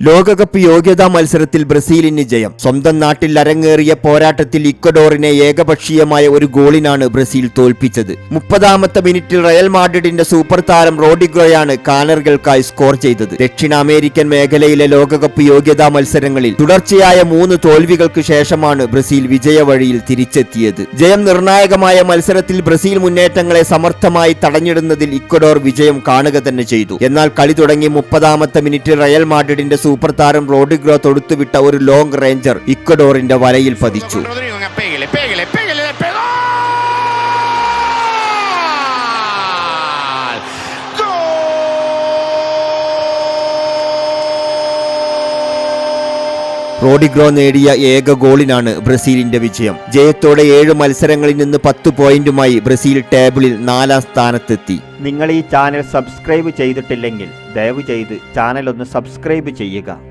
ലോകകപ്പ് യോഗ്യതാ മത്സരത്തിൽ ബ്രസീലിന് ജയം. സ്വന്തം നാട്ടിൽ അരങ്ങേറിയ പോരാട്ടത്തിൽ ഇക്വഡോറിനെ ഏകപക്ഷീയമായ ഒരു ഗോളിനാണ് ബ്രസീൽ തോൽപ്പിച്ചത്. മുപ്പതാമത്തെ മിനിറ്റിൽ റയൽ മാഡ്രിഡിന്റെ സൂപ്പർ താരം റോഡിഗോയാണ് കാനറുകൾക്കായി സ്കോർ ചെയ്തത്. ദക്ഷിണ അമേരിക്കൻ മേഖലയിലെ ലോകകപ്പ് യോഗ്യതാ മത്സരങ്ങളിൽ തുടർച്ചയായ മൂന്ന് തോൽവികൾക്ക് ശേഷമാണ് ബ്രസീൽ വിജയവഴിയിൽ തിരിച്ചെത്തിയത്. ജയം നിർണായകമായ മത്സരത്തിൽ ബ്രസീൽ മുന്നേറ്റങ്ങളെ സമർത്ഥമായി തടഞ്ഞിടുന്നതിൽ ഇക്വഡോർ വിജയം കാണുക തന്നെ ചെയ്തു. എന്നാൽ കളി തുടങ്ങി മുപ്പതാമത്തെ മിനിറ്റിൽ റയൽ മാഡ്രിഡിന്റെ സൂപ്പർ താരം റോഡിഗ്രോ തൊടുത്തുവിട്ട ഒരു ലോങ് റേഞ്ചർ ഇക്വഡോറിന്റെ വലയിൽ പതിച്ചു. റോഡിഗ്രോ നേടിയ ഏക ഗോളിനാണ് ബ്രസീലിന്റെ വിജയം. ജയത്തോടെ ഏഴ് മത്സരങ്ങളിൽ നിന്ന് പത്ത് പോയിന്റുമായി ബ്രസീൽ ടേബിളിൽ നാലാം സ്ഥാനത്തെത്തി. നിങ്ങൾ ഈ ചാനൽ സബ്സ്ക്രൈബ് ചെയ്തിട്ടില്ലെങ്കിൽ ദയവ് ചെയ്ത് ചാനൽ ഒന്ന് സബ്സ്ക്രൈബ് ചെയ്യുക.